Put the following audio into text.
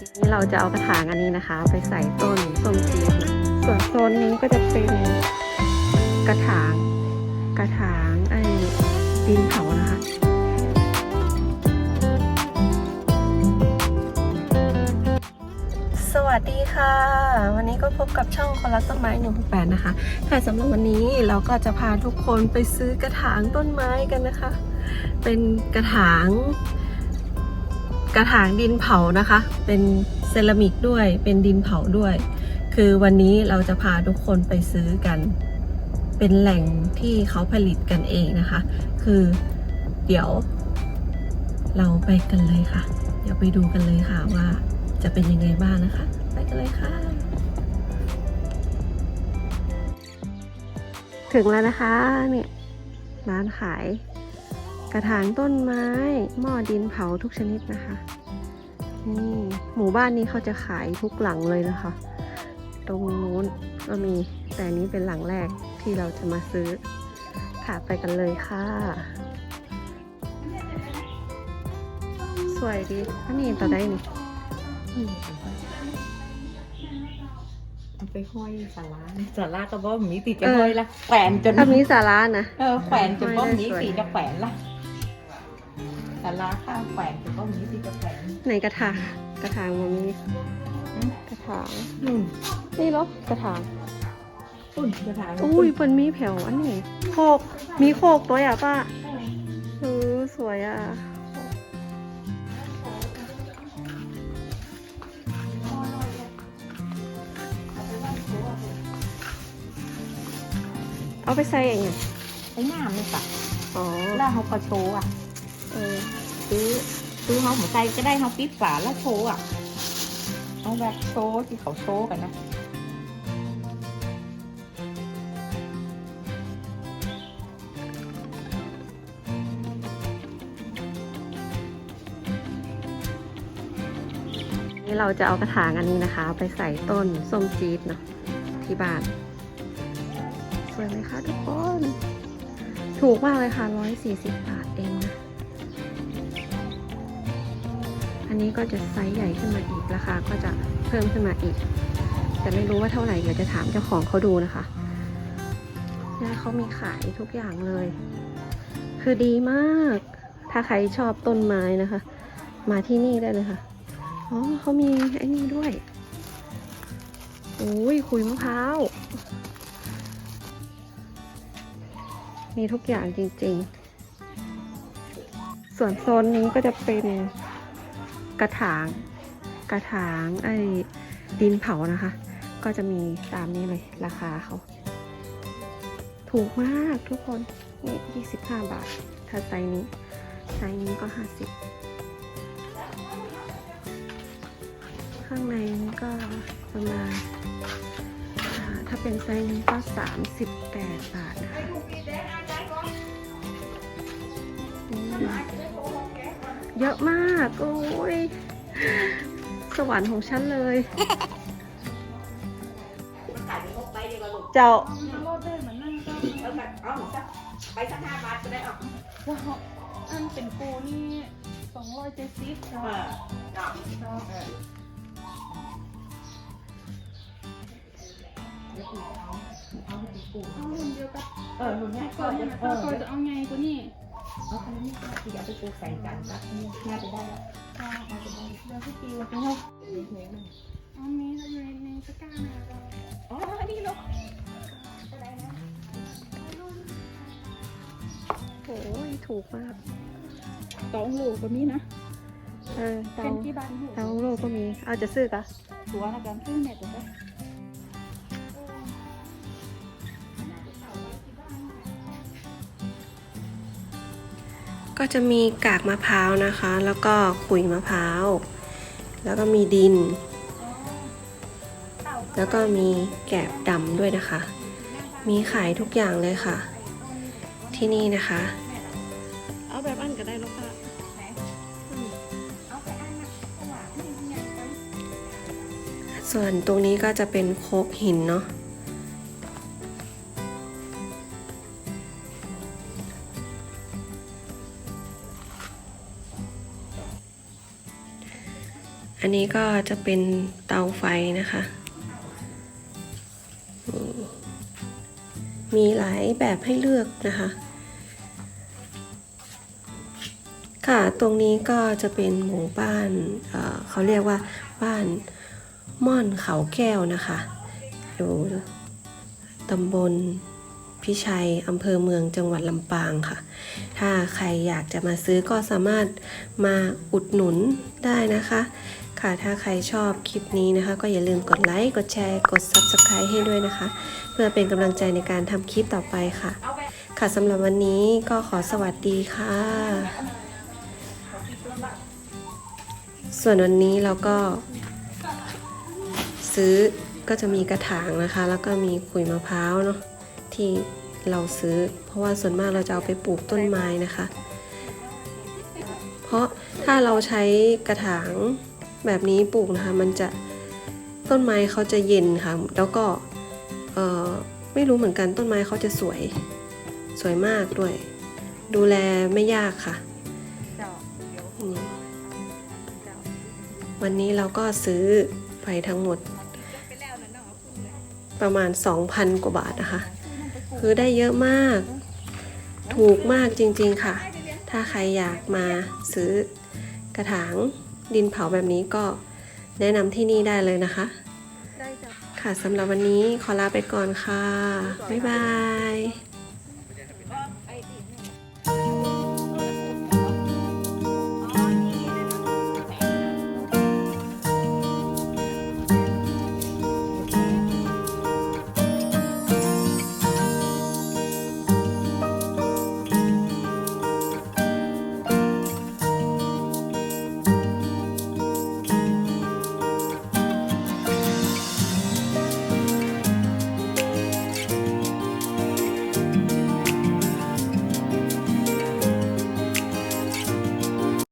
ทีนี้เราจะเอากระถางอันนี้นะคะ ไปใส่ต้นส้มจีนส่วนโซนนี้ก็จะเป็นกระถาง กระถางไอ้ดินเผานะคะสวัสดีค่ะ วันนี้ก็พบกับช่องคนรักต้นไม้หนึ่งแปดนะคะค่ะสำหรับวันนี้เราก็จะพาทุกคนไปซื้อกระถางต้นไม้กันนะคะ เป็นกระถาง กระถางดินเผานะคะ เป็นเซรามิกด้วย เป็นดินเผาด้วย คือวันนี้เราจะพาทุกคนไปซื้อกัน เป็นแหล่งที่เขาผลิตกันเองนะคะ คือเดี๋ยว เราไปกันเลยค่ะ เดี๋ยวไปดูกันเลยค่ะว่าจะเป็นยังไงบ้างนะคะ ไปกันเลยค่ะ ถึงแล้วนะคะเนี่ยร้านขาย กระถางต้นไม้ หม้อดินเผาทุกชนิดนะคะนี่หมู่บ้านนี้เขาจะขายทุกหลังเลยนะคะ ตรงนู้นก็มีแต่อันนี้เป็นหลังแรกที่เราจะมาซื้อค่ะไปกันเลยค่ะ สวยดีอันนี้ต่อได้นี่อืมเอาไปห้อยสาราสาราก็บ่มีติดจะห้อยละแขวนจนถ้ามีสาระนะเออแขวนจนบ่ห้อยได้มีสวยติจะแขวนละ สาราข้างแขวนจนบ่มีติจะแขวนในกระถางกระถางมันมีกระถางนู่นนี่เหรอกระถางอุ่นกระถางอุ้ยเปิ้นมีแผ่วอันนี้โคกมีโคกตัวอะป้าเออสวยอะเอาไปใส่เองไงไอ้หน้ามันปะอ๋อแล้วเขาก็โชว์อะ เออซื้อซื้อเขาหัวใจก็ได้เขาปิดฝาแล้วโชว์อะเอาแบบโชว์ที่เขาโชว์กันนะนี่เราจะเอากระถางอันนี้นะคะ ไปใส่ต้นส้มจี๊ดเนาะที่บ้าน สวยไหมคะทุกคน ถูกมากเลยค่ะ 140 บาท นะอันนี้ก็จะไซส์ใหญ่ขึ้นมาอีกราคาก็จะเพิ่มขึ้นมาอีก แต่ไม่รู้ว่าเท่าไหร่เดี๋ยวจะถามเจ้าของเขาดูนะคะเนี่ยเขามีขายทุกอย่างเลย คือดีมาก ถ้าใครชอบต้นไม้นะคะ มาที่นี่ได้เลยค่ะอ๋อเขามีไอ้นี่ด้วยโอ้ยคุยมะพร้าวมีทุกอย่างจริงๆ ส่วนโซนนี้ก็จะเป็น กระถางกระถางไอ้ดินเผานะคะ ก็จะมีตามนี้เลยราคาเขาถูกมากทุกคนนี่25บาท ถ้าไซส์นี้ไซส์นี้ก็50ข้างในนี้ก็ประมาณถ้าเป็นไซส์นี้ก็38บาทนะคะ เยอะมาก โอ้ย สวรรค์ของฉันเลย เจ้าไปสักห้าบาทก็ได้ออกอันเป็นปูนี่สองร้อยเจ็ดสิบค่ะเอาหุ่นเดียวกับเออหุ่นเนี้ยก่ก็อเออจะเอาไงกูนี่ เอาคันนี้ที่เอาไปปูใส่กันนี่น่าจะได้แล้วค่ะเอาไปได้เดี๋ยวพี่ปีว่าจะเอาเอามีทำไมในตะกร้านี่ยเราอ๋อนี่เนาะโอ้ยถูกมากสองโลก็มีนะ เออเตาเป็นกี่บาทหูเตาโลกก็มี เอาจะซื้อกะตัวนะกันซื้อเน็ตได้ ก็จะมีกากมะพร้าวนะคะ แล้วก็ขุยมะพร้าว แล้วก็มีดิน แล้วก็มีแกบดำด้วยนะคะ มีขายทุกอย่างเลยค่ะ ที่นี่นะคะ เอาแบบอันก็ได้ลูกค่ะเอาไปอันนะเพราะว่านี่เนี่ยส่วนตรงนี้ก็จะเป็นโคกหินเนาะ อันนี้ก็จะเป็นเตาไฟนะคะ มีหลายแบบให้เลือกนะคะ ค่ะ ตรงนี้ก็จะเป็นหมู่บ้านเเขาเรียกว่าบ้านม่อนเขาแก้วนะคะ อยู่ตำบลพิชัยอำเภอเมืองจังหวัดลำปางค่ะ ถ้าใครอยากจะมาซื้อก็สามารถมาอุดหนุนได้นะคะ ค่ะ ถ้าใครชอบคลิปนี้นะคะ ก็อย่าลืมกดไลค์ กดแชร์ กด Subscribe ให้ด้วยนะคะ เพื่อเป็นกำลังใจในการทำคลิปต่อไปค่ะ ค่ะสำหรับวันนี้ก็ขอสวัสดีค่ะ ส่วนวันนี้เราก็ซื้อก็จะมีกระถางนะคะ แล้วก็มีขุยมะพร้าวเนาะที่เราซื้อ เพราะว่าส่วนมากเราจะเอาไปปลูกต้นไม้นะคะ เพราะถ้าเราใช้กระถาง แบบนี้ปลูกนะคะ มันจะต้นไม้เขาจะเย็นค่ะ แล้วก็เอ่อไม่รู้เหมือนกันต้นไม้เขาจะสวยสวยมากด้วย ดูแลไม่ยากค่ะเจ้าเดี๋ยวนี่เจ้าวันนี้เราก็ซื้อไปทั้งหมดไปแล้วนะน้องเอาขึ้นเลยประมาณ 2,000 กว่าบาทนะคะ คือได้เยอะมาก ถูกมากจริงๆค่ะ ถ้าใครอยากมาซื้อกระถาง ดินเผาแบบนี้ก็แนะนำที่นี่ได้เลยนะคะได้จ้ะค่ะสำหรับวันนี้ขอลาไปก่อนค่ะ บ๊ายบาย